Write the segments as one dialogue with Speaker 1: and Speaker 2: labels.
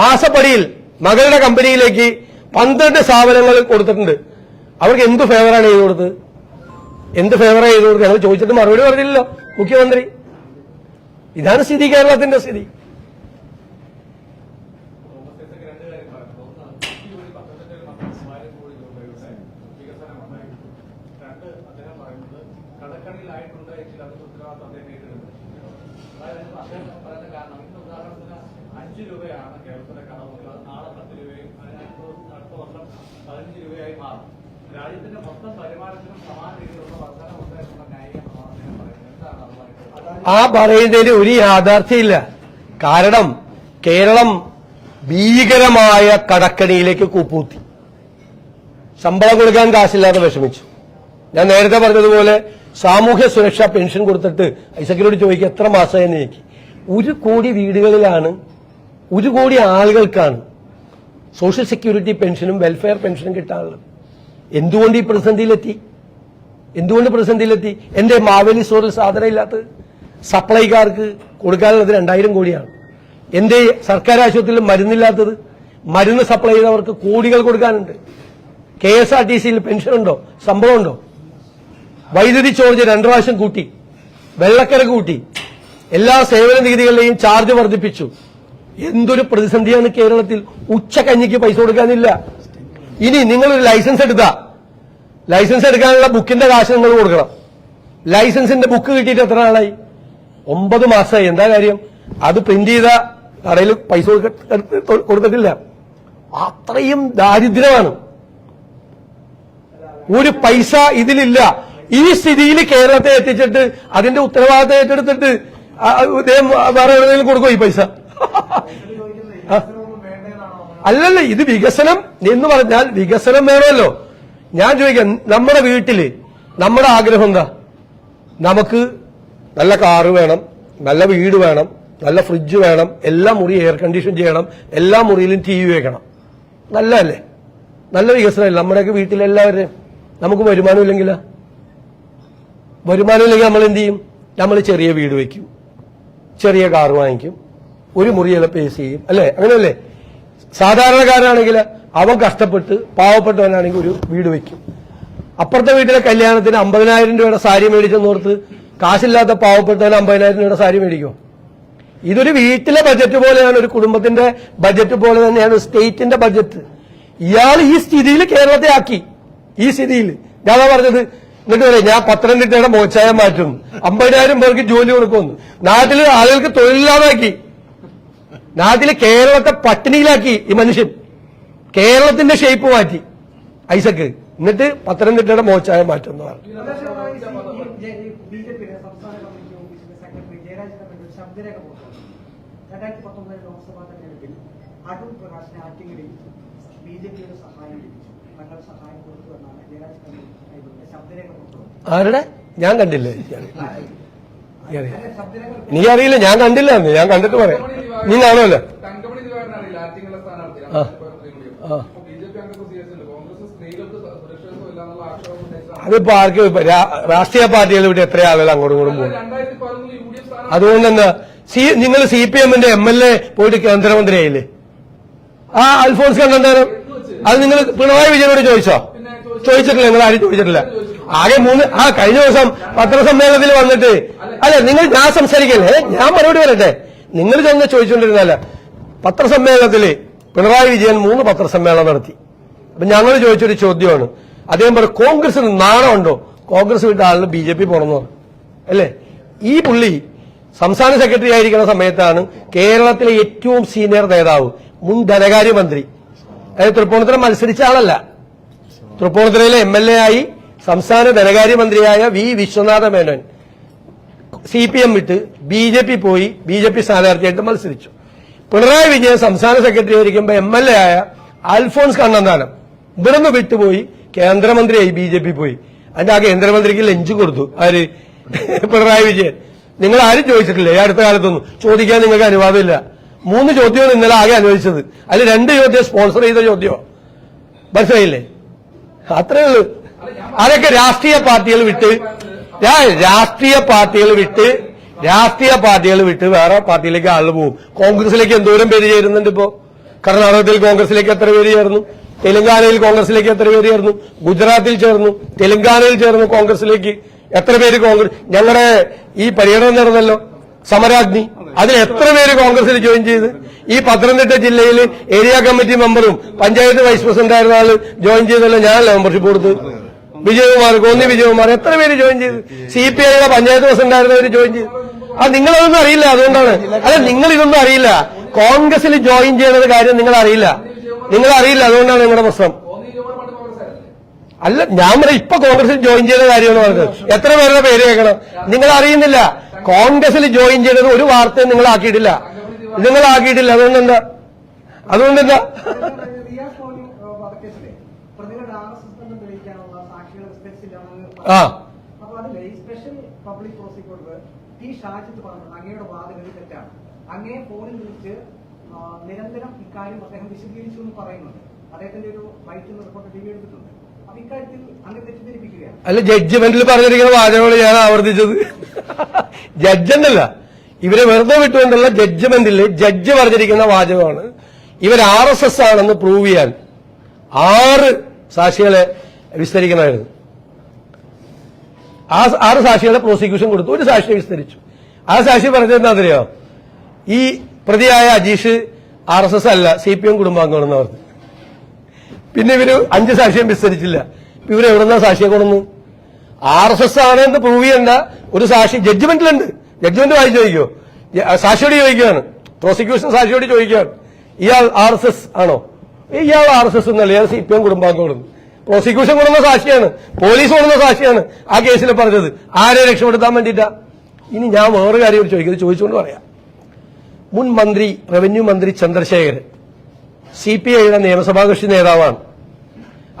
Speaker 1: മാസപ്പടിയിൽ മകളുടെ കമ്പനിയിലേക്ക് പന്ത്രണ്ട് സ്ഥാപനങ്ങൾ കൊടുത്തിട്ടുണ്ട്. അവർക്ക് എന്ത് ഫേവറാണ് ചെയ്തു കൊടുത്തത്? എന്ത് ഫേവറാണ് ചെയ്തു കൊടുത്തത്? ഞങ്ങൾ ചോദിച്ചിട്ട് മറുപടി പറഞ്ഞില്ലല്ലോ മുഖ്യമന്ത്രി. ഇതാണ് സ്ഥിതി കേരളത്തിന്റെ സ്ഥിതി
Speaker 2: രണ്ട് അദ്ദേഹം പറയുന്നത് കടക്കണിലായിട്ടുണ്ട് എങ്കിൽ അതിന്റെ ഉത്തരവാദിത്വം അദ്ദേഹം ഏറ്റെടുക്കും അതായത് അദ്ദേഹം പറയുന്ന കാരണം ഇന്ന് ഉദാഹരണത്തിന് അഞ്ച് രൂപയാണ് കേരളത്തിലെ കടമുകൾ അത് നാളെ പത്ത് രൂപയും അതിനടുത്ത അടുത്ത വർഷം പതിനഞ്ച് രൂപയായി മാറും രാജ്യത്തിന്റെ മൊത്തം വരുമാനത്തിനും സമാന രീതിയിലുള്ള വർധന ഉണ്ടായിട്ടുള്ള ന്യായീകരണമാണ് അദ്ദേഹം പറയുന്നത് എന്താണ് അതുമായിട്ട്
Speaker 1: ആ പറയുന്നതിന് ഒരു യാഥാർത്ഥ്യമില്ല. കാരണം കേരളം ഭീകരമായ കടക്കണിയിലേക്ക് കൂപ്പൂത്തി ശമ്പളം കൊടുക്കാൻ കാശില്ലാതെ വിഷമിച്ചു. ഞാൻ നേരത്തെ പറഞ്ഞതുപോലെ സാമൂഹ്യ സുരക്ഷാ പെൻഷൻ കൊടുത്തിട്ട് ഐസക്കിനോട് ചോദിക്കുക എത്ര മാസമായി എന്ന് ഒരു കോടി വീടുകളിലാണ് ഒരു കോടി ആളുകൾക്കാണ് സോഷ്യൽ സെക്യൂരിറ്റി പെൻഷനും വെൽഫെയർ പെൻഷനും കിട്ടാനുള്ളത്. എന്തുകൊണ്ട് ഈ പ്രതിസന്ധിയിലെത്തി? എന്തുകൊണ്ട് പ്രതിസന്ധിയിലെത്തി? എന്റെ മാവേലി സ്റ്റോറിൽ സാധനം ഇല്ലാത്തത്? സപ്ലൈക്കാർക്ക് കൊടുക്കാനുള്ളത് രണ്ടായിരം കോടിയാണ്. എന്റെ സർക്കാർ ആശുപത്രിയിൽ മരുന്നില്ലാത്തത്? മരുന്ന് സപ്ലൈ ചെയ്തവർക്ക് കോടികൾ കൊടുക്കാനുണ്ട്. കെ എസ് ആർ ടി സിയിൽ പെൻഷൻ ഉണ്ടോ സംഭവം ഉണ്ടോ വൈദ്യുതി ചോർജ് രണ്ടു പ്രാവശ്യം കൂട്ടി. വെള്ളക്കര കൂട്ടി. എല്ലാ സേവന നികുതികളുടെയും ചാർജ് വർദ്ധിപ്പിച്ചു. എന്തൊരു പ്രതിസന്ധിയാണ് കേരളത്തിൽ? ഉച്ചക്കഞ്ഞിക്ക് പൈസ കൊടുക്കാനില്ല. ഇനി നിങ്ങളൊരു ലൈസൻസ് എടുത്താ. ലൈസൻസ് എടുക്കാനുള്ള ബുക്കിന്റെ കാശ് നിങ്ങൾ കൊടുക്കണം. ലൈസൻസിന്റെ ബുക്ക് കിട്ടിയിട്ട് എത്ര നാളായി? ഒമ്പത് മാസമായി എന്താ കാര്യം? അത് പ്രിന്റ് ചെയ്ത കടയിൽ പൈസ കൊടുത്തിട്ടില്ല. അത്രയും ദാരിദ്ര്യമാണ്. ഒരു പൈസ ഇതിലില്ല. ഈ സ്ഥിതിയിൽ കേരളത്തെ എത്തിച്ചിട്ട് അതിന്റെ ഉത്തരവാദിത്തം ഏറ്റെടുത്തിട്ട് ഇദ്ദേഹം വേറെ എവിടെയെങ്കിലും കൊടുക്കും ഈ പൈസ? അല്ലല്ല ഇത് വികസനം എന്ന് പറഞ്ഞാൽ വികസനം വേണമല്ലോ. ഞാൻ ചോദിക്കാം നമ്മുടെ വീട്ടിൽ നമ്മുടെ ആഗ്രഹം എന്താ? നമുക്ക് നല്ല കാറ് വേണം നല്ല വീട് വേണം നല്ല ഫ്രിഡ്ജ് വേണം എല്ലാ മുറി എയർ കണ്ടീഷൻ ചെയ്യണം എല്ലാ മുറിയിലും ടി വി വെക്കണം. നല്ലതല്ലേ? നല്ല വികസനമല്ലേ? നമ്മുടെയൊക്കെ വീട്ടിലെല്ലാവരും നമുക്ക് വരുമാനം ഇല്ലെങ്കിൽ വരുമാനം വരുമാനമില്ലെങ്കിൽ നമ്മൾ എന്ത് ചെയ്യും? നമ്മൾ ചെറിയ വീട് വയ്ക്കും ചെറിയ കാർ വാങ്ങിക്കും. ഒരു മുറി ചിലപ്പോൾ എ സി ചെയ്യും. അല്ലേ? അങ്ങനെയല്ലേ? സാധാരണക്കാരനാണെങ്കിൽ അവൻ കഷ്ടപ്പെട്ട് പാവപ്പെട്ടവനാണെങ്കിൽ ഒരു വീട് വയ്ക്കും അപ്പുറത്തെ വീട്ടിലെ കല്യാണത്തിന് അമ്പതിനായിരം രൂപയുടെ സാരി മേടിച്ചെന്നോർത്ത് കാശില്ലാത്ത പാവപ്പെട്ടവൻ അമ്പതിനായിരം രൂപയുടെ സാരി മേടിക്കും? ഇതൊരു വീട്ടിലെ ബജറ്റ് പോലെയാണ് ഒരു കുടുംബത്തിന്റെ ബജറ്റ് പോലെ തന്നെയാണ് സ്റ്റേറ്റിന്റെ ബജറ്റ് ഇയാൾ ഈ സ്ഥിതിയിൽ കേരളത്തെ ആക്കി ഈ സ്ഥിതിയിൽ. ഞാനാ പറഞ്ഞത്. എന്നിട്ട് പറയാം ഞാൻ പത്തനംതിട്ടയുടെ മോശായ മാറ്റും. അമ്പതിനായിരം പേർക്ക് ജോലി കൊടുക്കുമെന്ന്. നാട്ടിൽ ആളുകൾക്ക് തൊഴിലില്ലാതാക്കി. നാട്ടിൽ കേരളത്തെ പട്ടിണിയിലാക്കി ഈ മനുഷ്യൻ. കേരളത്തിന്റെ ഷേപ്പ് മാറ്റി. ഐസക്ക്. എന്നിട്ട് പത്തനംതിട്ടയുടെ മോശമായ മാറ്റം എന്ന് പറഞ്ഞു ആരുടെ? ഞാൻ കണ്ടില്ലേ. എനിക്കറിയില്ല ഞാൻ കണ്ടില്ല ഞാൻ കണ്ടിട്ട് പറയാം. നീ കാണുമല്ലോ. ആ. ആ.
Speaker 3: ബി ജെ പി അംഗത്വം സി എസ് ഉണ്ട് കോൺഗ്രസ് സ്ത്രീകൾക്ക് സുരക്ഷിതത്വം ഇല്ല എന്നുള്ള ആക്ഷേപം ഉന്നയിച്ചതാണ്
Speaker 1: അതിപ്പോ ആർക്ക് രാഷ്ട്രീയ പാർട്ടികൾ ഇവിടെ എത്ര ആളുകൾ അങ്ങോട്ടും ഇങ്ങോട്ടും പോകും അതുകൊണ്ട് എന്താ സി നിങ്ങൾ സി പി എമ്മിന്റെ എം എൽ എ പോയിട്ട് കേന്ദ്രമന്ത്രിയായില്ലേ? ആ അൽഫോൺസ് കണ്ണന്താനം. അത് നിങ്ങൾ പിണറായി വിജയനോട് ചോദിച്ചോ? ചോദിച്ചിട്ടില്ല നിങ്ങൾ ആരും ചോദിച്ചിട്ടില്ല. ആകെ മൂന്ന് ആ കഴിഞ്ഞ ദിവസം പത്രസമ്മേളനത്തിൽ വന്നിട്ട്. അല്ല നിങ്ങൾ ഞാൻ സംസാരിക്കല്ലേ? ഞാൻ മറുപടി വരട്ടെ നിങ്ങൾ ചെന്ന് ചോദിച്ചുകൊണ്ടിരുന്നല്ല പത്രസമ്മേളനത്തിൽ പിണറായി വിജയൻ മൂന്ന് പത്രസമ്മേളനം നടത്തി. അപ്പൊ ഞങ്ങൾ ചോദിച്ചൊരു ചോദ്യമാണ്. അദ്ദേഹം പറയും കോൺഗ്രസിന് നാണമുണ്ടോ? കോൺഗ്രസ് വിട്ട ആളിന് ബി ജെ പി പോണെന്ന് അല്ലേ? ഈ പുള്ളി സംസ്ഥാന സെക്രട്ടറി ആയിരിക്കുന്ന സമയത്താണ് കേരളത്തിലെ ഏറ്റവും സീനിയർ നേതാവ് മുൻ ധനകാര്യമന്ത്രി. അതായത് തൃപ്പൂണിത്തുറ മത്സരിച്ച ആളല്ല. തൃപ്പൂണിത്തുറയിലെ എം എൽ എ ആയി സംസ്ഥാന ധനകാര്യമന്ത്രിയായ V Viswanatha Menon C P M വിട്ട് ബി ജെ പി പോയി ബി ജെ പി സ്ഥാനാർത്ഥിയായിട്ട് മത്സരിച്ചു. പിണറായി വിജയൻ സംസ്ഥാന സെക്രട്ടറി ആയിരിക്കുമ്പോൾ എം എൽ എ ആയ അൽഫോൺസ് കണ്ണന്താനം ഇവിടുന്ന് വിട്ടുപോയി കേന്ദ്രമന്ത്രിയായി ബി ജെ പി പോയി. അതിന്റെ ആ കേന്ദ്രമന്ത്രിക്ക് ലഞ്ച് കൊടുത്തു. ആര്? പിണറായി വിജയൻ. നിങ്ങൾ ആരും ചോദിച്ചിട്ടില്ല. ഈ അടുത്ത കാലത്തൊന്നും ചോദിക്കാൻ നിങ്ങൾക്ക് അനുവാദമില്ല. മൂന്ന് ചോദ്യമാണ് ഇന്നലെ ആകെ അനുവദിച്ചത്. അതിൽ രണ്ട് ചോദ്യം സ്പോൺസർ ചെയ്ത ചോദ്യമോ? മനസ്സിലായില്ലേ? അത്രേ ഉള്ളൂ. അതൊക്കെ രാഷ്ട്രീയ പാർട്ടികൾ വിട്ട് രാഷ്ട്രീയ പാർട്ടികൾ വിട്ട് രാഷ്ട്രീയ പാർട്ടികൾ വിട്ട് വേറെ പാർട്ടിയിലേക്ക് ആളുകൾ പോകും. കോൺഗ്രസിലേക്ക് എന്തോരം പേര് ചേരുന്നുണ്ട് ഇപ്പോ? കർണാടകത്തിൽ കോൺഗ്രസിലേക്ക് എത്ര പേര് ചേർന്നു? തെലങ്കാനയിൽ കോൺഗ്രസിലേക്ക് എത്ര പേര് ചേർന്നു? ഗുജറാത്തിൽ ചേർന്നു. തെലങ്കാനയിൽ ചേർന്നു കോൺഗ്രസിലേക്ക് എത്ര പേര് കോൺഗ്രസ് ഞങ്ങളുടെ ഈ പര്യടനം നടന്നല്ലോ സമരാഗ്നി അതിൽ എത്ര പേര് കോൺഗ്രസിൽ ജോയിൻ ചെയ്ത്? ഈ പത്തനംതിട്ട ജില്ലയിൽ ഏരിയ കമ്മിറ്റി മെമ്പറും പഞ്ചായത്ത് വൈസ് പ്രസിഡന്റ് ആയിരുന്ന ആൾ ജോയിൻ ചെയ്തല്ലോ ഞാനല്ല മെമ്പർഷിപ്പ് കൊടുത്ത്. വിജയകുമാർ കോന്നി വിജയകുമാർ എത്ര പേര് ജോയിൻ ചെയ്ത്? സി പി ഐയുടെ പഞ്ചായത്ത് പ്രസിഡന്റ് ആയിരുന്നവർ ജോയിൻ ചെയ്ത്. ആ നിങ്ങളതൊന്നും അറിയില്ല അതുകൊണ്ടാണ്. അല്ല നിങ്ങൾ ഇതൊന്നും അറിയില്ല. കോൺഗ്രസിൽ ജോയിൻ ചെയ്യുന്നത് കാര്യം നിങ്ങൾ അറിയില്ല നിങ്ങൾ അറിയില്ല അതുകൊണ്ടാണ് നിങ്ങളുടെ പ്രശ്നം. അല്ല ഞാൻ പറയാം ഇപ്പൊ കോൺഗ്രസിൽ ജോയിൻ ചെയ്ത കാര്യമാണ് പറഞ്ഞത്. എത്ര പേരുടെ പേര് കേൾക്കണം? നിങ്ങൾ അറിയുന്നില്ല കോൺഗ്രസിൽ ജോയിൻ ചെയ്തത് ഒരു വാർത്തയും നിങ്ങൾ ആക്കിയിട്ടില്ല നിങ്ങൾ ആക്കിയിട്ടില്ല
Speaker 4: അതുകൊണ്ട് എന്താ അതുകൊണ്ട് എന്താ
Speaker 1: ആ.
Speaker 4: പബ്ലിക് പ്രോസിക്യൂട്ടർ ടി വാദഗതി നിരന്തരം ഇക്കാര്യം അദ്ദേഹം വിശദീകരിച്ചു എന്ന് പറയുന്നുണ്ട്. അദ്ദേഹത്തിന്റെ ഒരു വൈറ്റ് റിപ്പോർട്ട് ടി എടുത്തിട്ടുണ്ട്.
Speaker 1: അല്ല ജഡ്ജ്മെന്റിൽ പറഞ്ഞിരിക്കുന്ന വാചകങ്ങൾ ഞാൻ ആവർത്തിച്ചത്. ജഡ്ജെന്നല്ല ഇവരെ വെറുതെ വിട്ടുകൊണ്ടുള്ള ജഡ്ജ്മെന്റിൽ ജഡ്ജ് പറഞ്ഞിരിക്കുന്ന വാചകമാണ്. ഇവർ ആർ എസ് എസ് ആണെന്ന് പ്രൂവ് ചെയ്യാൻ ആറ് സാക്ഷികളെ വിസ്തരിക്കണമായിരുന്നു ആ ആറ് സാക്ഷികളെ പ്രോസിക്യൂഷൻ കൊടുത്തു. ഒരു സാക്ഷിയെ വിസ്തരിച്ചു. ആ സാക്ഷി പറഞ്ഞത് എന്താ അറിയോ ഈ പ്രതിയായ അജീഷ് ആർ എസ് എസ് അല്ല സി പി എം കുടുംബാംഗമാണെന്ന് പറഞ്ഞു. പിന്നെ ഇവർ അഞ്ച് സാക്ഷ്യം വിസ്തരിച്ചില്ല. ഇവർ എവിടെന്നാ സാക്ഷിയെ കൊണ്ടുവന്നു? ആർ എസ് എസ് ആണ് എന്ന് പ്രൂവ് ചെയ്യേണ്ട. ഒരു സാക്ഷി ജഡ്ജ്മെന്റിലുണ്ട് ജഡ്ജ്മെന്റ് വായിച്ചു ചോദിക്കോ? സാക്ഷിയോട് ചോദിക്കുകയാണ്. പ്രോസിക്യൂഷൻ സാക്ഷിയോട് ചോദിക്കുകയാണ്. ഇയാൾ ആർ എസ് എസ് ആണോ? ഇയാൾ ആർ എസ് എസ് എന്നല്ല ഇയാൾ സി പി എം കുടുംബാംഗമാണ്. പ്രോസിക്യൂഷൻ കൊണ്ടുവന്ന സാക്ഷിയാണ്. പോലീസ് കൊണ്ടുവന്ന സാക്ഷിയാണ്. ആ കേസിൽ പറഞ്ഞത്. ആരെ രക്ഷപ്പെടുത്താൻ വേണ്ടിയിട്ടാ? ഇനി ഞാൻ വേറെ കാര്യം ചോദിക്കുന്നത് ചോദിച്ചുകൊണ്ട് പറയാം. മുൻ മന്ത്രി റവന്യൂ മന്ത്രി ചന്ദ്രശേഖർ സി പി ഐയുടെ നിയമസഭാ കക്ഷി നേതാവാണ്.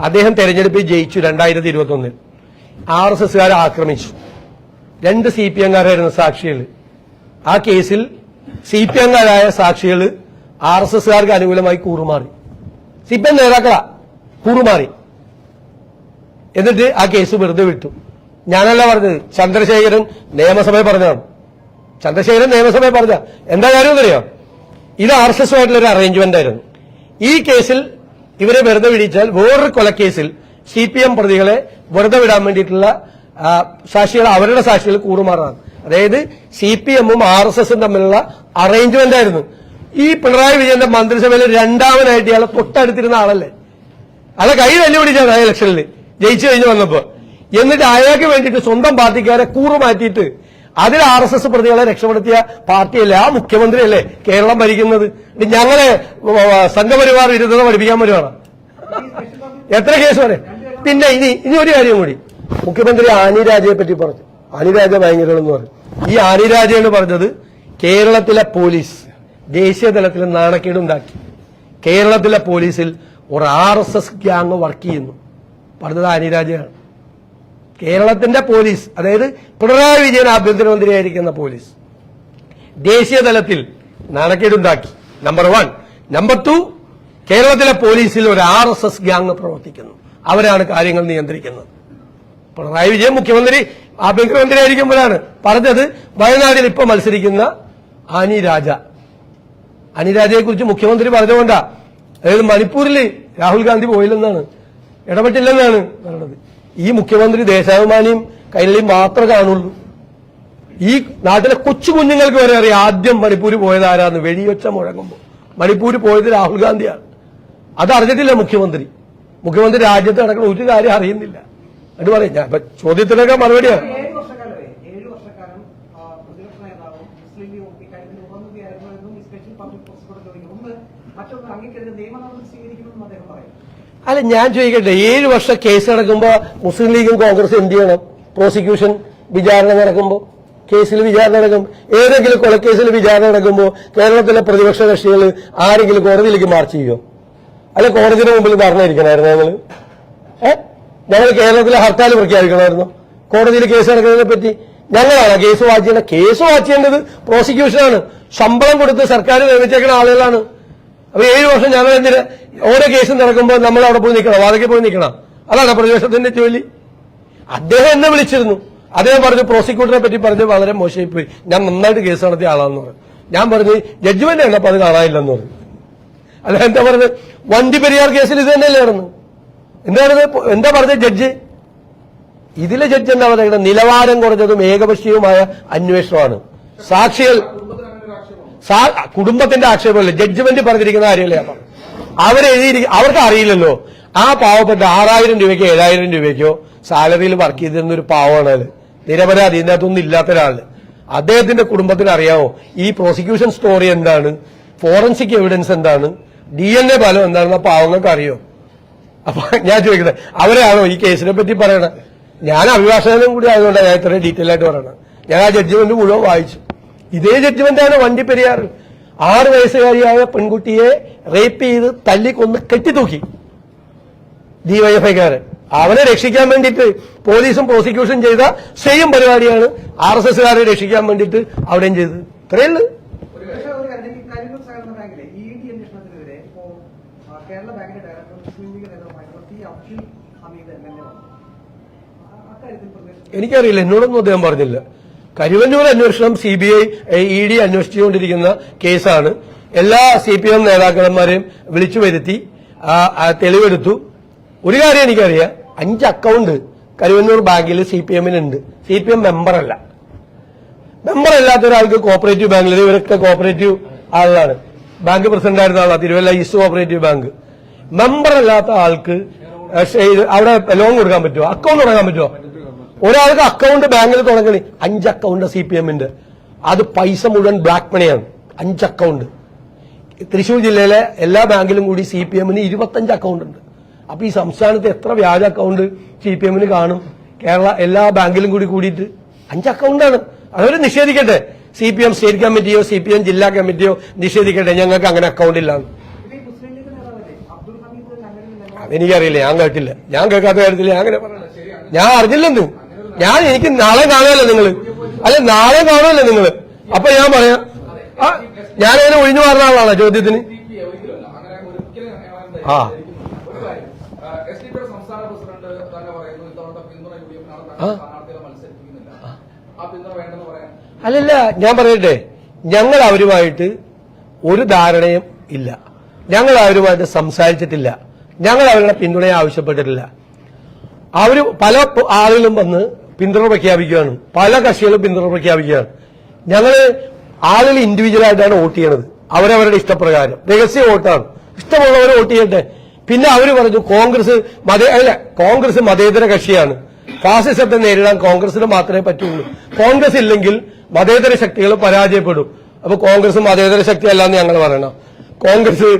Speaker 1: അദ്ദേഹം തെരഞ്ഞെടുപ്പിൽ ജയിച്ചു രണ്ടായിരത്തി ഇരുപത്തി ഒന്നിൽ ആർ എസ് എസുകാരെ ആക്രമിച്ചു. രണ്ട് സി പി എംകാരായിരുന്ന സാക്ഷികൾ. ആ കേസിൽ സി പി എംകാരായ സാക്ഷികൾ ആർ എസ് എസുകാർക്ക് അനുകൂലമായി കൂറുമാറി. സി പി എം നേതാക്കളാ കൂറുമാറി. എന്നിട്ട് ആ കേസ് വെറുതെ വിട്ടു. ഞാനല്ല പറഞ്ഞത് ചന്ദ്രശേഖരൻ നിയമസഭയിൽ പറഞ്ഞതാണ്. ചന്ദ്രശേഖരൻ നിയമസഭയിൽ പറഞ്ഞ എന്താ കാര്യം അറിയോ ഇത് ആർ എസ് എസുമായിട്ടുള്ള ഒരു അറേഞ്ച്മെന്റ് ആയിരുന്നു. ഈ കേസിൽ ഇവരെ വെറുതെ വിടിച്ചാൽ വേറൊരു കൊലക്കേസിൽ സി പി എം പ്രതികളെ വെറുതെ വിടാൻ വേണ്ടിയിട്ടുള്ള സാക്ഷികൾ അവരുടെ സാക്ഷികൾ കൂറുമാറാണ്. അതായത് സി പി എമ്മും ആർ എസ് എസും തമ്മിലുള്ള അറേഞ്ച്മെന്റ് ആയിരുന്നു. ഈ പിണറായി വിജയന്റെ മന്ത്രിസഭയിൽ രണ്ടാമനായിട്ട് ഇയാളെ തൊട്ടടുത്തിരുന്ന ആളല്ലേ? അയാളെ കൈ വെല്ലുവിളിച്ചാണ് ആ ഇലക്ഷനിൽ ജയിച്ചു കഴിഞ്ഞ് വന്നപ്പോ. എന്നിട്ട് അയാൾക്ക് വേണ്ടിയിട്ട് സ്വന്തം പാർട്ടിക്കാരെ കൂറു മാറ്റിയിട്ട് അതിൽ ആർ എസ് എസ് പ്രതികളെ രക്ഷപ്പെടുത്തിയ പാർട്ടിയല്ലേ? ആ മുഖ്യമന്ത്രിയല്ലേ കേരളം ഭരിക്കുന്നത്? ഞങ്ങളെ സംഘപരിവാർ വിരുദ്ധത പഠിപ്പിക്കാൻ വരുവാണ് എത്ര കേസ് വരെ? പിന്നെ ഇനി ഇനി ഒരു കാര്യം കൂടി. മുഖ്യമന്ത്രി ആനി രാജയെ പറ്റി പറഞ്ഞു. ആനി രാജ ഭയങ്കരമെന്ന് പറഞ്ഞു. ഈ ആനി രാജ എന്ന് പറഞ്ഞത് കേരളത്തിലെ പോലീസ് ദേശീയ തലത്തിൽ നാണക്കേടുണ്ടാക്കി കേരളത്തിലെ പോലീസിൽ ഒരു R S S gang work ചെയ്യുന്നു. പറഞ്ഞത് അനിരാജയാണ് കേരളത്തിന്റെ പോലീസ് അതായത് പിണറായി വിജയൻ ആഭ്യന്തരമന്ത്രിയായിരിക്കുന്ന പോലീസ് ദേശീയ തലത്തിൽ നാണക്കേടുണ്ടാക്കി. നമ്പർ വൺ നമ്പർ ടു കേരളത്തിലെ പോലീസിൽ ഒരു ആർ എസ് എസ് ഗ്യാങ് പ്രവർത്തിക്കുന്നു. അവരാണ് കാര്യങ്ങൾ നിയന്ത്രിക്കുന്നത്. പിണറായി വിജയൻ മുഖ്യമന്ത്രി ആഭ്യന്തരമന്ത്രി ആയിരിക്കുമ്പോഴാണ് പറഞ്ഞത് വയനാട്ടിൽ ഇപ്പൊ മത്സരിക്കുന്ന ആനി രാജ. അനിരാജയെ കുറിച്ച് മുഖ്യമന്ത്രി പറഞ്ഞുകൊണ്ടാ. അതായത് മണിപ്പൂരിൽ രാഹുൽ ഗാന്ധി പോയില്ലെന്നാണ് ഇടപെട്ടില്ലെന്നാണ് പറയുന്നത് ഈ മുഖ്യമന്ത്രി ദേശാഭിമാനിയും കൈരളിയും മാത്രമേ കാണുള്ളൂ. ഈ നാട്ടിലെ കൊച്ചു കുഞ്ഞുങ്ങൾക്ക് വരെ അറിയാം ആദ്യം മണിപ്പൂർ പോയത് ആരാന്ന്. വെടിയൊച്ച മുഴങ്ങുമ്പോൾ മണിപ്പൂർ പോയത് രാഹുൽ ഗാന്ധിയാണ്. അത് അറിഞ്ഞിട്ടില്ല മുഖ്യമന്ത്രി. മുഖ്യമന്ത്രി രാജ്യത്ത് നടക്കുന്ന ഒരു കാര്യം അറിയുന്നില്ല. അത് പറയും ഞാൻ ചോദ്യത്തിനൊക്കെ മറുപടിയാണ്.
Speaker 4: മറ്റൊന്ന് അംഗീകരിക്കുന്ന നിയമ നടപടി സ്വീകരിക്കണമെന്നും അദ്ദേഹം പറയും
Speaker 1: അല്ല ഞാൻ ചോദിക്കട്ടെ ഏഴ് വർഷം കേസ് നടക്കുമ്പോ മുസ്ലിം ലീഗും കോൺഗ്രസും എന്ത് ചെയ്യണം? പ്രോസിക്യൂഷൻ വിചാരണ നടക്കുമ്പോൾ കേസിൽ വിചാരണ നടക്കും. ഏതെങ്കിലും കൊലക്കേസിൽ വിചാരണ നടക്കുമ്പോൾ കേരളത്തിലെ പ്രതിപക്ഷ കക്ഷികൾ ആരെങ്കിലും കോടതിയിലേക്ക് മാർച്ച് ചെയ്യോ അല്ലെ കോടതിയുടെ മുമ്പിൽ പറഞ്ഞിരിക്കണായിരുന്നു ഞങ്ങൾ ഞങ്ങൾ കേരളത്തിലെ ഹർത്താൽ പ്രഖ്യാപിക്കണമായിരുന്നു. കോടതിയിൽ കേസ് നടക്കുന്നതിനെ പറ്റി ഞങ്ങളാണ് കേസ് വാച്ച് ചെയ്യേണ്ടത് കേസ് വാച്ച് ചെയ്യേണ്ടത് പ്രോസിക്യൂഷനാണ് ശമ്പളം കൊടുത്ത് സർക്കാർ നിയമിച്ചേക്കുന്ന ആളുകളാണ്. അപ്പൊ ഏഴ് വർഷം ഞങ്ങൾ ഓരോ കേസും നടക്കുമ്പോൾ നമ്മൾ അവിടെ പോയി നിൽക്കണം വാതക്കെ പോയി നിൽക്കണം. അതാണ് പ്രതിപക്ഷത്തിന്റെ ജോലി. അദ്ദേഹം എന്നെ വിളിച്ചിരുന്നു. അദ്ദേഹം പറഞ്ഞു പ്രോസിക്യൂട്ടറെ പറ്റി പറഞ്ഞ് വളരെ മോശമായി പോയി ഞാൻ നന്നായിട്ട് കേസ് നടത്തിയ ആളാന്ന് പറഞ്ഞു. ഞാൻ പറഞ്ഞു ജഡ്ജ്മെന്റ് കണ്ടപ്പോൾ അത് കാണാനില്ലെന്ന് പറഞ്ഞു. അല്ല എന്താ പറഞ്ഞത്? വണ്ടി പെരിയാർ കേസിൽ ഇത് തന്നെയല്ലേ നടന്നു എന്താണ് എന്താ പറഞ്ഞത് ജഡ്ജ്? ഇതിലെ ജഡ്ജ് എന്താ പറയുന്നത് നിലവാരം കുറഞ്ഞതും ഏകപക്ഷീയവുമായ അന്വേഷണമാണ്. സാക്ഷികൾ കുടുംബത്തിന്റെ ആക്ഷേപമല്ല? ജഡ്ജ്മെന്റ് പറഞ്ഞിരിക്കുന്ന കാര്യമല്ലേ അപ്പം? അവരെഴുതിയിരിക്കും അവർക്ക് അറിയില്ലല്ലോ. ആ പാവപ്പെട്ട ആറായിരം രൂപയ്ക്കോ ഏഴായിരം രൂപയ്ക്കോ സാലറിയിൽ വർക്ക് ചെയ്തിരുന്ന ഒരു പാവമാണ് അത്. നിരപരാധി ഇതിനകത്തൊന്നും ഇല്ലാത്ത ഒരാൾ അദ്ദേഹത്തിന്റെ കുടുംബത്തിന് അറിയാമോ ഈ പ്രോസിക്യൂഷൻ സ്റ്റോറി എന്താണ്? ഫോറൻസിക് എവിഡൻസ് എന്താണ്? ഡി എൻ എ ഫലം എന്താണെന്ന് പാവങ്ങൾക്ക് അറിയോ? അപ്പൊ ഞാൻ ചോദിക്കുന്നത് അവരാണോ ഈ കേസിനെ പറ്റി പറയണത് ഞാൻ അഭിഭാഷകനും കൂടി ആയതുകൊണ്ടാണ് ഞാൻ ഇത്രയും ഡീറ്റെയിൽ ആയിട്ട് പറയണം. ഞാൻ ആ ജഡ്ജ്മെന്റ് മുഴുവൻ വായിച്ചു. ഇതേ ജഡ്ജ്മെന്റാണ് വണ്ടി പെരിയാറിൽ. ആറ് വയസ്സുകാരിയായ പെൺകുട്ടിയെ റേപ്പ് ചെയ്ത് തല്ലിക്കൊന്ന് കെട്ടിത്തൂക്കി. ഡിവൈഎഫ്ഐക്കാരൻ അവനെ രക്ഷിക്കാൻ വേണ്ടിയിട്ട് പോലീസും പ്രോസിക്യൂഷൻ ചെയ്ത സെയിം പരിപാടിയാണ് ആർ എസ് എസ്സുകാരെ രക്ഷിക്കാൻ വേണ്ടിയിട്ട് അവിടെയും ചെയ്തത്.
Speaker 4: ഇത്രയല്ലേ കേരള ബാങ്കിന്റെ director Muslim League നേതാവുമായിട്ടുള്ള T Abdul Hameed M L A വന്നു. ആ,
Speaker 1: എനിക്കറിയില്ല. എന്നോടൊന്നും അദ്ദേഹം പറഞ്ഞില്ല. കരുവന്നൂർ അന്വേഷണം C B I E D അന്വേഷിച്ചുകൊണ്ടിരിക്കുന്ന കേസാണ്. എല്ലാ സി പി എം നേതാക്കന്മാരെയും വിളിച്ചു വരുത്തി തെളിവെടുത്തു. ഒരു കാര്യം എനിക്കറിയാം. അഞ്ച് അക്കൗണ്ട് കരുവന്നൂർ ബാങ്കിൽ സി പി എമ്മിനുണ്ട് സി പി എം മെമ്പറല്ല മെമ്പർ അല്ലാത്ത ഒരാൾക്ക് കോപ്പറേറ്റീവ് ബാങ്കിൽ ഇവരൊക്കെ കോപ്പറേറ്റീവ് ആളാണ് ബാങ്ക് പ്രസിഡന്റ് ആയിരുന്ന ആളാണ് Thiruvalla east cooperative bank member അല്ലാത്ത ആൾക്ക് അവിടെ ലോൺ കൊടുക്കാൻ പറ്റുമോ അക്കൗണ്ട് തുടങ്ങാൻ പറ്റുമോ ഒരാൾക്ക് അക്കൗണ്ട് ബാങ്കിൽ തുടങ്ങണി. അഞ്ച് അക്കൗണ്ട് സി പി എമ്മിന്റെ അത് പൈസ മുഴുവൻ ബ്ലാക്ക് മണിയാണ് അഞ്ച് അക്കൗണ്ട് തൃശൂർ ജില്ലയിലെ എല്ലാ ബാങ്കിലും കൂടി സി പി എമ്മിന് ഇരുപത്തഞ്ച് അക്കൗണ്ട് ഉണ്ട്. അപ്പൊ ഈ സംസ്ഥാനത്ത് എത്ര വ്യാജ അക്കൗണ്ട് സി പി എമ്മിന് കാണും? കേരള എല്ലാ ബാങ്കിലും കൂടി കൂടിയിട്ട് അഞ്ച് അക്കൗണ്ടാണ് അവർ നിഷേധിക്കട്ടെ? സി പി എം സ്റ്റേറ്റ് കമ്മിറ്റിയോ സി പി എം ജില്ലാ കമ്മിറ്റിയോ നിഷേധിക്കട്ടെ? ഞങ്ങൾക്ക് അങ്ങനെ അക്കൗണ്ട് ഇല്ലാന്ന് അതെനിക്കറിയില്ല. ഞാൻ കേട്ടില്ല. ഞാൻ കേൾക്കാത്ത കാര്യത്തില്ല ഞാൻ അങ്ങനെ പറഞ്ഞത് ഞാൻ അറിഞ്ഞില്ലെന്ന് ഞാൻ എനിക്ക് നാളെ കാണുമല്ലോ നിങ്ങൾ? അല്ലെ നാളെ കാണുമല്ലോ നിങ്ങൾ? അപ്പൊ ഞാൻ പറയാം. ആ ഞാനതിനെ ഒഴിഞ്ഞു മാറുന്ന ആളാണോ ചോദ്യത്തിന്. ആ. അല്ലല്ല ഞാൻ പറയട്ടെ. ഞങ്ങൾ അവരുമായിട്ട് ഒരു ധാരണയും ഇല്ല. ഞങ്ങൾ അവരുമായിട്ട് സംസാരിച്ചിട്ടില്ല. ഞങ്ങൾ അവരുടെ പിന്തുണയെ ആവശ്യപ്പെട്ടിട്ടില്ല. അവർ പല ആളുകളും വന്ന് പിന്തുണ പ്രഖ്യാപിക്കുകയാണ്. പല കക്ഷികളും പിന്തുണ പ്രഖ്യാപിക്കുകയാണ്. ഞങ്ങൾ ആളുകൾ ഇൻഡിവിജ്വൽ ആയിട്ടാണ് വോട്ട് ചെയ്യണത്. അവരവരുടെ ഇഷ്ടപ്രകാരം. രഹസ്യ വോട്ടാണ്. ഇഷ്ടമുള്ളവരെ വോട്ട് ചെയ്യട്ടെ. പിന്നെ അവർ പറഞ്ഞു കോൺഗ്രസ് മതേ അല്ല കോൺഗ്രസ് മതേതര കക്ഷിയാണ്. ഫാസിസത്തെ നേരിടാൻ കോൺഗ്രസിന് മാത്രമേ പറ്റുള്ളൂ. കോൺഗ്രസ് ഇല്ലെങ്കിൽ മതേതര ശക്തികൾ പരാജയപ്പെടും. അപ്പൊ കോൺഗ്രസ് മതേതര ശക്തി അല്ലാന്ന് ഞങ്ങൾ പറയണം. കോൺഗ്രസ്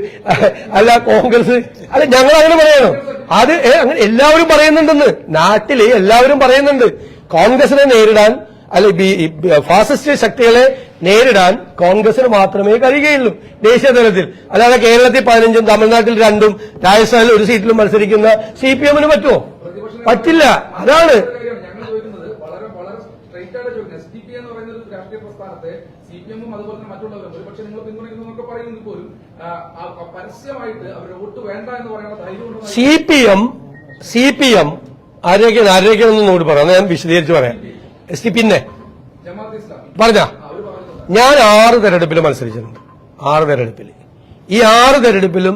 Speaker 1: അല്ല കോൺഗ്രസ് അല്ല ഞങ്ങൾ അങ്ങനെ പറയണം? അത് അങ്ങനെ എല്ലാവരും പറയുന്നുണ്ടെന്ന്. നാട്ടിൽ എല്ലാവരും പറയുന്നുണ്ട്. കോൺഗ്രസിനെ നേരിടാൻ അല്ല ഫാസിസ്റ്റ് ശക്തികളെ നേരിടാൻ കോൺഗ്രസിന് മാത്രമേ കഴിയുകയുള്ളൂ ദേശീയ തലത്തിൽ. അല്ലാതെ കേരളത്തിൽ പതിനഞ്ചും തമിഴ്നാട്ടിൽ രണ്ടും രാജസ്ഥാനിൽ ഒരു സീറ്റിലും മത്സരിക്കുന്ന സി പി എമ്മിന് പറ്റുമോ? പറ്റില്ല. അതാണ്.
Speaker 3: രാഷ്ട്രീയ പ്രസ്ഥാനത്തെ സി പി അതുപോലെ മറ്റുള്ളവരും ഒരുപക്ഷെ നിങ്ങൾ പിന്തുണയ്ക്കുന്നതൊക്കെ പറയുമെങ്കിൽ പോലും പരസ്യമായിട്ട് അവർ വോട്ട് വേണ്ട എന്ന് പറയുന്ന ധൈര്യം ഉണ്ടെന്ന്
Speaker 1: C P M C P M ആരോഗ്യ ആരോഗ്യം നോക്കി പറയാം ഞാൻ വിശദീകരിച്ച് പറയാം. എസ് ടി പിന്നെ. പറഞ്ഞ? ഞാൻ ആറ് തെരഞ്ഞെടുപ്പിൽ മത്സരിച്ചിട്ടുണ്ട്. ആറ് തെരഞ്ഞെടുപ്പിൽ ഈ ആറ് തെരഞ്ഞെടുപ്പിലും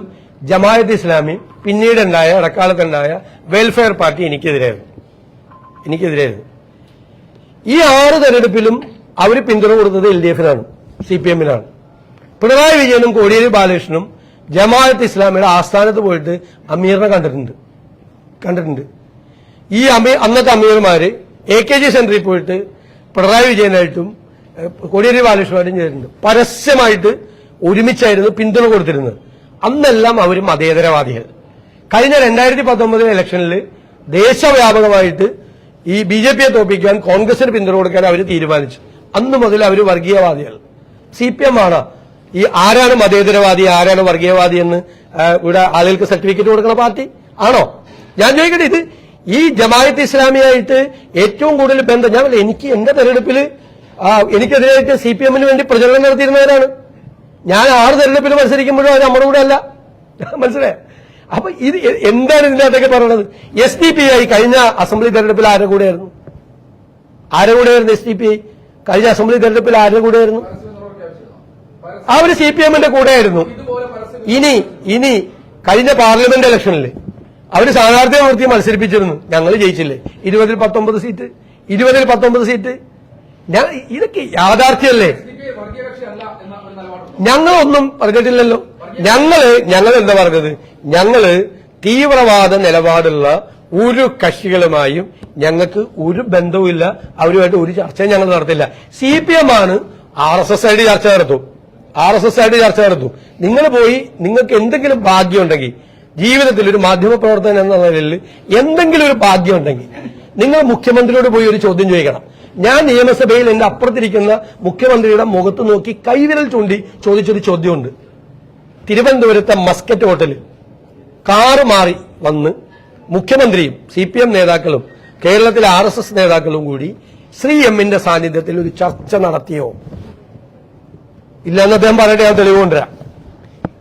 Speaker 1: ജമായത്ത് ഇസ്ലാമി പിന്നീടുണ്ടായ ഇടക്കാലത്തുണ്ടായ വെൽഫെയർ പാർട്ടി എനിക്കെതിരായിരുന്നു. എനിക്കെതിരായിരുന്നു. ഈ ആറ് തെരഞ്ഞെടുപ്പിലും അവർ പിന്തുണ കൊടുത്തത് എൽ ഡി എഫിനാണ് സി പി എമ്മിനാണ്. പിണറായി വിജയനും കോടിയേരി ബാലകൃഷ്ണനും ജമാഅത്ത് ഇസ്ലാമിയുടെ ആസ്ഥാനത്ത് പോയിട്ട് അമീറിനെ കണ്ടിട്ടുണ്ട്. കണ്ടിട്ടുണ്ട്. ഈ അമീർ അന്നത്തെ അമീർമാര് എ കെ ജി സെന്ററിൽ പോയിട്ട് പിണറായി വിജയനായിട്ടും കോടിയേരി ബാലകൃഷ്ണനായിട്ടും ചെയ്തിട്ടുണ്ട് പരസ്യമായിട്ട് ഒരുമിച്ചായിരുന്നു പിന്തുണ കൊടുത്തിരുന്നത്. അന്നെല്ലാം അവർ മതേതരവാദികൾ. കഴിഞ്ഞ രണ്ടായിരത്തി പത്തൊമ്പതിലെ ഇലക്ഷനിൽ ദേശവ്യാപകമായിട്ട് ഈ ബി ജെ പിയെ തോപ്പിക്കാൻ കോൺഗ്രസിന് പിന്തുണ കൊടുക്കാൻ അവർ തീരുമാനിച്ചു. അന്നു മുതൽ അവർ വർഗീയവാദികൾ. സി പി എം ആണ്? ഈ ആരാണ് മതേതരവാദി ആരാണ് വർഗീയവാദി എന്ന് ഇവിടെ ആളുകൾക്ക് സർട്ടിഫിക്കറ്റ് കൊടുക്കുന്ന പാർട്ടി ആണോ? ഞാൻ ചോദിക്കട്ടെ ഇത് ഈ ജമായത്ത് ഇസ്ലാമിയായിട്ട് ഏറ്റവും കൂടുതൽ ബന്ധം ഞാൻ എനിക്ക് എന്റെ തെരഞ്ഞെടുപ്പിൽ എനിക്കെതിരായിട്ട് സി പി എമ്മിന് വേണ്ടി പ്രചരണം നടത്തിയിരുന്നവരാണ്. ഞാൻ ആറ് തെരഞ്ഞെടുപ്പിൽ മത്സരിക്കുമ്പോഴും അത് നമ്മുടെ കൂടെ അല്ല. മനസ്സിലായ? അപ്പൊ ഇത് എന്താണ് ഇതിന്റെ അകത്തൊക്കെ പറയുന്നത് എസ് ഡി പി ഐ കഴിഞ്ഞ അസംബ്ലി തെരഞ്ഞെടുപ്പിൽ ആരുടെ കൂടെയായിരുന്നു? ആരുടെ കൂടെയായിരുന്നു എസ് ഡി പി ഐ കഴിഞ്ഞ അസംബ്ലി തെരഞ്ഞെടുപ്പിൽ ആരുടെ കൂടെയായിരുന്നു? അവർ സി പി എമ്മിന്റെ കൂടെയായിരുന്നു. ഇനി ഇനി കഴിഞ്ഞ പാർലമെന്റ് ഇലക്ഷനിൽ അവർ സ്ഥാനാർത്ഥിയെ നിർത്തി മത്സരിപ്പിച്ചിരുന്നു. ഞങ്ങൾ ജയിച്ചില്ലേ? ഇരുപതിൽ പത്തൊമ്പത് സീറ്റ് ഇരുപതിൽ പത്തൊമ്പത് സീറ്റ്. ഇതൊക്കെ
Speaker 3: യാഥാർത്ഥ്യല്ലേ ഡി ഐ
Speaker 1: ഞങ്ങളൊന്നും പറഞ്ഞിട്ടില്ലല്ലോ. ഞങ്ങൾ ഞങ്ങൾ എന്താ പറഞ്ഞത്? ഞങ്ങൾ തീവ്രവാദ നിലപാടുള്ള ഒരു കക്ഷികളുമായും ഞങ്ങൾക്ക് ഒരു ബന്ധവുമില്ല. അവരുമായിട്ട് ഒരു ചർച്ചയും ഞങ്ങൾ നടത്തില്ല. സി പി എം ആണ് ആർ എസ് എസ് ആയിട്ട് ചർച്ച നടത്തും. ആർ എസ് എസ് ആയിട്ട് ചർച്ച നടത്തും നിങ്ങൾ പോയി നിങ്ങൾക്ക് എന്തെങ്കിലും ഭാഗ്യമുണ്ടെങ്കിൽ ജീവിതത്തിൽ ഒരു മാധ്യമ പ്രവർത്തകൻ എന്ന നിലയിൽ എന്തെങ്കിലും ഒരു ഭാഗ്യമുണ്ടെങ്കിൽ നിങ്ങൾ മുഖ്യമന്ത്രിയോട് പോയി ഒരു ചോദ്യം ചോദിക്കണം. ഞാൻ നിയമസഭയിൽ എന്റെ അപ്പുറത്തിരിക്കുന്ന മുഖ്യമന്ത്രിയുടെ മുഖത്ത് നോക്കി കൈവിരൽ ചൂണ്ടി ചോദിച്ചൊരു ചോദ്യമുണ്ട്. തിരുവനന്തപുരത്തെ മസ്കറ്റ് ഹോട്ടലിൽ കാറ് മാറി വന്ന് മുഖ്യമന്ത്രിയും സി പി എം നേതാക്കളും കേരളത്തിലെ ആർ എസ് എസ് നേതാക്കളും കൂടി ശ്രീ എമ്മിന്റെ സാന്നിധ്യത്തിൽ ഒരു ചർച്ച നടത്തിയോ? ഇല്ലെന്ന് അദ്ദേഹം പറയട്ടെ ഞാൻ തെളിവ് കൊണ്ടുവരാം.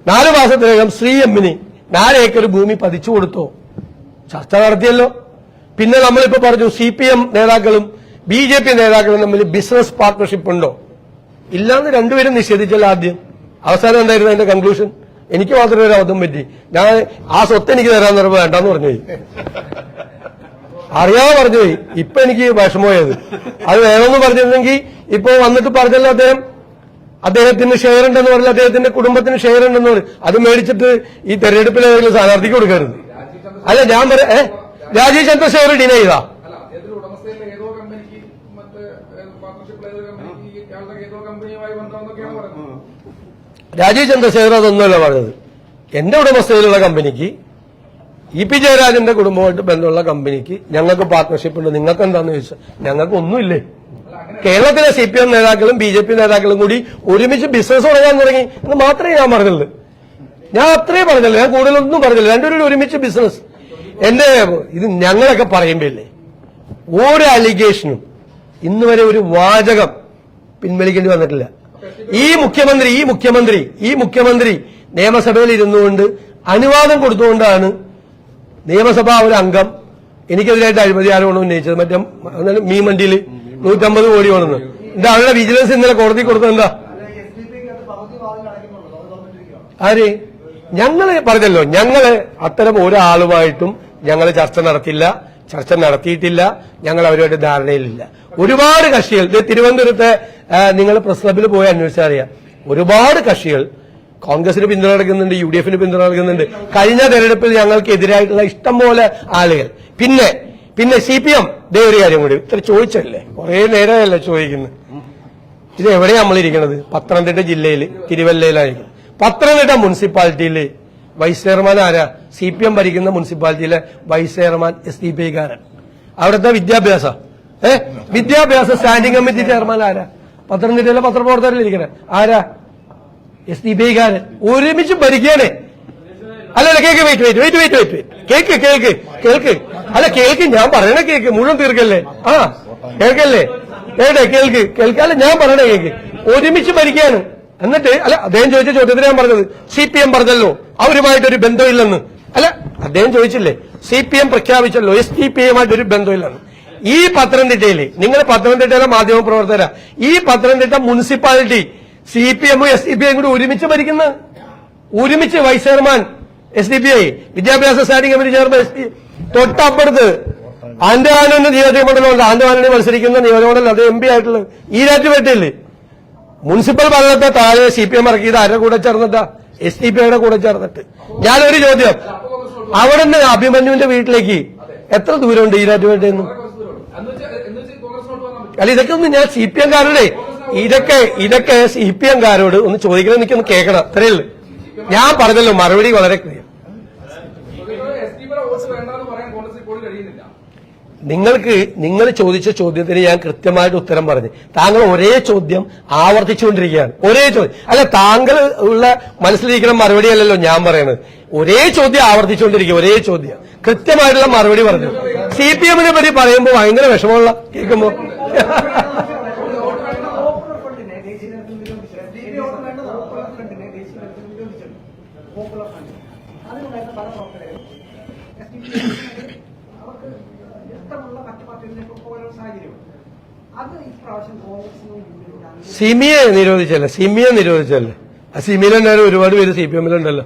Speaker 1: നാല് മാസത്തിനകം ശ്രീ എമ്മിന് നാല് ഏക്കർ ഭൂമി പതിച്ചു കൊടുത്തു. ചർച്ച നടത്തിയല്ലോ. പിന്നെ നമ്മളിപ്പോ പറഞ്ഞു സി പി എം നേതാക്കളും ബി ജെ പി നേതാക്കളും തമ്മിൽ ബിസിനസ് പാർട്ട്ണർഷിപ്പ് ഉണ്ടോ? ഇല്ലാന്ന് രണ്ടുപേരും നിഷേധിച്ചല്ലോ ആദ്യം. അവസാനം എന്തായിരുന്നു അതിന്റെ കൺക്ലൂഷൻ എനിക്ക് മാത്രമേ ഒരു അബദ്ധം പറ്റി. ഞാൻ ആ സ്വത്ത് എനിക്ക് തരാൻ നിറവ് വേണ്ടെന്ന് പറഞ്ഞു അറിയാതെ പറഞ്ഞു പോയി. ഇപ്പൊ എനിക്ക് വിഷമമായത്. അത് വേണമെന്ന് പറഞ്ഞിരുന്നെങ്കിൽ ഇപ്പൊ വന്നിട്ട് പറഞ്ഞല്ലോ അദ്ദേഹം. അദ്ദേഹത്തിന് ഷെയർ ഉണ്ടെന്ന് പറഞ്ഞാൽ അദ്ദേഹത്തിന്റെ കുടുംബത്തിന് ഷെയർ ഉണ്ടെന്ന് പറഞ്ഞു അത് മേടിച്ചിട്ട് ഈ തെരഞ്ഞെടുപ്പിൽ ഏതെങ്കിലും സ്ഥാനാർത്ഥിക്ക് കൊടുക്കരുത്. അല്ല ഞാൻ പറയാം ഏഹ് രാജീവ് ചന്ദ്ര ഷെയർ ഡിനൈ ചെയ്താ
Speaker 3: ഷെയർ
Speaker 1: രാജീവ് ചന്ദ്രശേഖർ അതൊന്നുമല്ല പറഞ്ഞത്. എന്റെ ഉടമസ്ഥയിലുള്ള കമ്പനിക്ക് ഇ പി ജയരാജന്റെ കുടുംബമായിട്ട് ബന്ധമുള്ള കമ്പനിക്ക് ഞങ്ങൾക്ക് പാർട്ട്ണർഷിപ്പ് ഉണ്ട്. നിങ്ങൾക്ക് എന്താന്ന് ചോദിച്ചാൽ ഞങ്ങൾക്ക് ഒന്നുമില്ലേ കേരളത്തിലെ സി പി എം നേതാക്കളും ബി ജെ പി നേതാക്കളും കൂടി ഒരുമിച്ച് ബിസിനസ് തുടങ്ങാൻ തുടങ്ങി എന്ന് മാത്രമേ ഞാൻ പറഞ്ഞുള്ളൂ. ഞാൻ അത്രേ പറഞ്ഞല്ലോ ഞാൻ കൂടുതലൊന്നും പറഞ്ഞില്ല. രണ്ടുപേരും ഒരുമിച്ച് ബിസിനസ് എന്റെ ഇത് ഞങ്ങളൊക്കെ പറയുമ്പോഴല്ലേ? ഓരോ അലിഗേഷനും ഇന്ന് വരെ ഒരു വാചകം പിൻവലിക്കേണ്ടി വന്നിട്ടില്ല. ഈ മുഖ്യമന്ത്രി ഈ മുഖ്യമന്ത്രി ഈ മുഖ്യമന്ത്രി നിയമസഭയിൽ ഇരുന്നുകൊണ്ട് അനുവാദം കൊടുത്തുകൊണ്ടാണ് നിയമസഭാ ഒരു അംഗം എനിക്കെതിരായിട്ട് അഴിമതി ആരോപണം ഉന്നയിച്ചത്. മറ്റേ മീമണ്ടിയിൽ നൂറ്റമ്പത് കോടി വേണമെന്ന് എന്താ അവരുടെ വിജിലൻസ് ഇന്നലെ കോടതി കൊടുത്തത് എന്താ? ആര്? ഞങ്ങൾ പറഞ്ഞല്ലോ ഞങ്ങൾ അത്തരം ഒരാളുമായിട്ടും ഞങ്ങൾ ചർച്ച നടത്തില്ല ചർച്ച നടത്തിയിട്ടില്ല ഞങ്ങൾ അവരുമായിട്ട് ധാരണയിലില്ല. ഒരുപാട് കക്ഷികൾ ഇത് തിരുവനന്തപുരത്തെ നിങ്ങൾ പ്രസ് ക്ലബിൽ പോയി അന്വേഷിച്ചാൽ അറിയാം. ഒരുപാട് കക്ഷികൾ കോൺഗ്രസിന് പിന്തുണ നൽകുന്നുണ്ട് യു ഡി എഫിന് പിന്തുണ നൽകുന്നുണ്ട്. കഴിഞ്ഞ തെരഞ്ഞെടുപ്പിൽ ഞങ്ങൾക്ക് എതിരായിട്ടുള്ള ഇഷ്ടംപോലെ ആളുകൾ. പിന്നെ പിന്നെ സി പി എം ദേ ഒരു കാര്യം കൂടി. ഇത്ര ചോദിച്ചല്ലേ? കുറെ നേരമല്ലേ ചോദിക്കുന്നത് ഇത് എവിടെയാ നമ്മളിരിക്കണത് പത്തനംതിട്ട ജില്ലയിൽ തിരുവല്ലയിലായിരിക്കും. പത്തനംതിട്ട മുനിസിപ്പാലിറ്റിയിൽ വൈസ് ചെയർമാൻ ആരാ? സി പി എം ഭരിക്കുന്ന മുനിസിപ്പാലിറ്റിയിലെ vice chairman S D P ഐക്കാരൻ അവിടുത്തെ വിദ്യാഭ്യാസ. ഏ? വിദ്യാഭ്യാസ സ്റ്റാൻഡിംഗ് കമ്മിറ്റി ചെയർമാൻ ആരാ? പത്തനംതിട്ടയിലെ പത്രപ്രവർത്തകരിലിരിക്കണേ ആരാ? എസ് ഡി പി ഐക്കാരൻ ഒരുമിച്ച് ഭരിക്കണേ. അല്ലല്ല cake wait wait wait wait wait cake കേക്ക് കേൾക്ക്. അല്ല കേൾക്ക് ഞാൻ പറയണ കേക്ക് മുഴുവൻ തീർക്കല്ലേ? ആ കേൾക്കല്ലേ? കേട്ടെ കേൾക്ക് കേൾക്കാല്ല ഞാൻ പറയണ കേക്ക്. ഒരുമിച്ച് ഭരിക്കാണ് എന്നിട്ട് അല്ല അദ്ദേഹം ചോദിച്ച ചോദ്യത്തിന് ഞാൻ പറഞ്ഞത് സി പി എം പറഞ്ഞല്ലോ. അവരുമായിട്ടൊരു ബന്ധമില്ലെന്ന്. അല്ല അദ്ദേഹം ചോദിച്ചില്ലേ സി പി എം പ്രഖ്യാപിച്ചല്ലോ എസ് ഡി പി എമായിട്ടൊരു ബന്ധമില്ലെന്ന്. ഈ പത്തനംതിട്ടയിൽ നിങ്ങൾ പത്തനംതിട്ടയിലെ മാധ്യമ പ്രവർത്തകര. ഈ പത്തനംതിട്ട മുനിസിപ്പാലിറ്റി സി പി എമ്മും എസ് ഡി പി എം കൂടി ഒരുമിച്ച് ഭരിക്കുന്നത് ഒരുമിച്ച് vice chairman S D P I. വിദ്യാഭ്യാസ സ്റ്റാൻഡിംഗ് കമ്മിറ്റി ഡി തൊട്ടപ്പുറത്ത് ആന്റവാനന്റെ നിയോജക മണ്ഡലമുണ്ട്. ആന്റവാനനെ മത്സരിക്കുന്ന നിയോജക മണ്ഡലം. അത് എം പി ആയിട്ടുള്ളത് ഈ പറ്റില്ലേ മുനിസിപ്പൽ ഭരണത്തെ താഴെ സി പി എം ഇറക്കിയത് ആരുടെ കൂടെ ചേർന്നിട്ടാ? എസ് ഡി പി ഐയുടെ കൂടെ ചേർന്നിട്ട്. ഞാനൊരു ചോദ്യം. അവിടെ നിന്ന് അഭിമന്യുവിന്റെ വീട്ടിലേക്ക് എത്ര ദൂരമുണ്ട് ഈരാറ്റുപേട്ടയിൽ നിന്ന് അല്ല ഇതൊക്കെ ഒന്ന് ഞാൻ സി പി എംകാരുടെ ഇതൊക്കെ ഇതൊക്കെ സി പി എംകാരോട് ഒന്ന് ചോദിക്കണം എനിക്കൊന്ന് കേൾക്കണം. അത്രയല്ലേ ഞാൻ പറഞ്ഞല്ലോ മറുപടി വളരെ ക്ലിയർ നിങ്ങൾക്ക് നിങ്ങൾ ചോദിച്ച ചോദ്യത്തിന് ഞാൻ കൃത്യമായിട്ട് ഉത്തരം പറഞ്ഞു. താങ്കൾ ഒരേ ചോദ്യം ആവർത്തിച്ചുകൊണ്ടിരിക്കുകയാണ്. ഒരേ ചോദ്യം അല്ല താങ്കൾ ഉള്ള മനസ്സിലിരിക്കുന്ന മറുപടി അല്ലല്ലോ ഞാൻ പറയുന്നത് ഒരേ ചോദ്യം ആവർത്തിച്ചുകൊണ്ടിരിക്കുക ഒരേ ചോദ്യം. കൃത്യമായിട്ടുള്ള മറുപടി പറഞ്ഞു. സി പി എമ്മിനെ പറ്റി പറയുമ്പോൾ ഭയങ്കര വിഷമമുള്ള കേൾക്കുമ്പോ
Speaker 4: പോപ്പുലർ ഫ്രണ്ടിനെ ദേശീയ തലത്തിൽ നിരോധിച്ചു എസ് ഡി പി വോട്ട് വേണ്ടത് പോപ്പുലർ ഫ്രണ്ടിനെ ദേശീയ തലത്തിൽ നിരോധിച്ചു പോപ്പുലർ ഫ്രണ്ട് അതിനുണ്ടായിരുന്ന പല പ്രവർത്തകരും എസ് ഡി പി അവർക്ക് ഇഷ്ടമുള്ള മറ്റു പാർട്ടികളിലേക്ക്
Speaker 1: സിമിയെ നിരോധിച്ചല്ലേ? സിമിയെ നിരോധിച്ചല്ലേ? ആ സിമിയിലെന്നാലും ഒരുപാട് പേര് സി പി എമ്മിലുണ്ടല്ലോ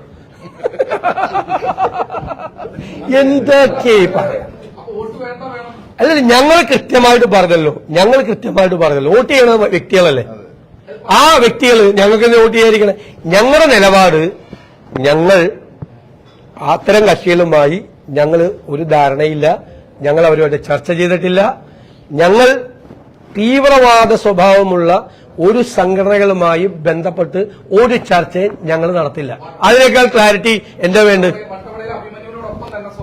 Speaker 1: എന്തൊക്കെ അല്ല ഞങ്ങൾ കൃത്യമായിട്ട് പറഞ്ഞല്ലോ. ഞങ്ങൾ കൃത്യമായിട്ട് പറഞ്ഞല്ലോ. വോട്ട് ചെയ്യണ വ്യക്തികളല്ലേ? ആ വ്യക്തികൾ ഞങ്ങൾക്ക് വോട്ട് ചെയ്യാതിരിക്കണേ? ഞങ്ങളുടെ നിലപാട് ഞങ്ങൾ അത്തരം കക്ഷികളുമായി ഞങ്ങൾ ഒരു ധാരണയില്ല. ഞങ്ങൾ അവരുമായിട്ട് ചർച്ച ചെയ്തിട്ടില്ല. ഞങ്ങൾ തീവ്രവാദ സ്വഭാവമുള്ള ഒരു സംഘടനകളുമായി ബന്ധപ്പെട്ട് ഒരു ചർച്ചയും ഞങ്ങൾ നടത്തില്ല. അതിനേക്കാൾ ക്ലാരിറ്റി എന്താ വേണ്ടത്?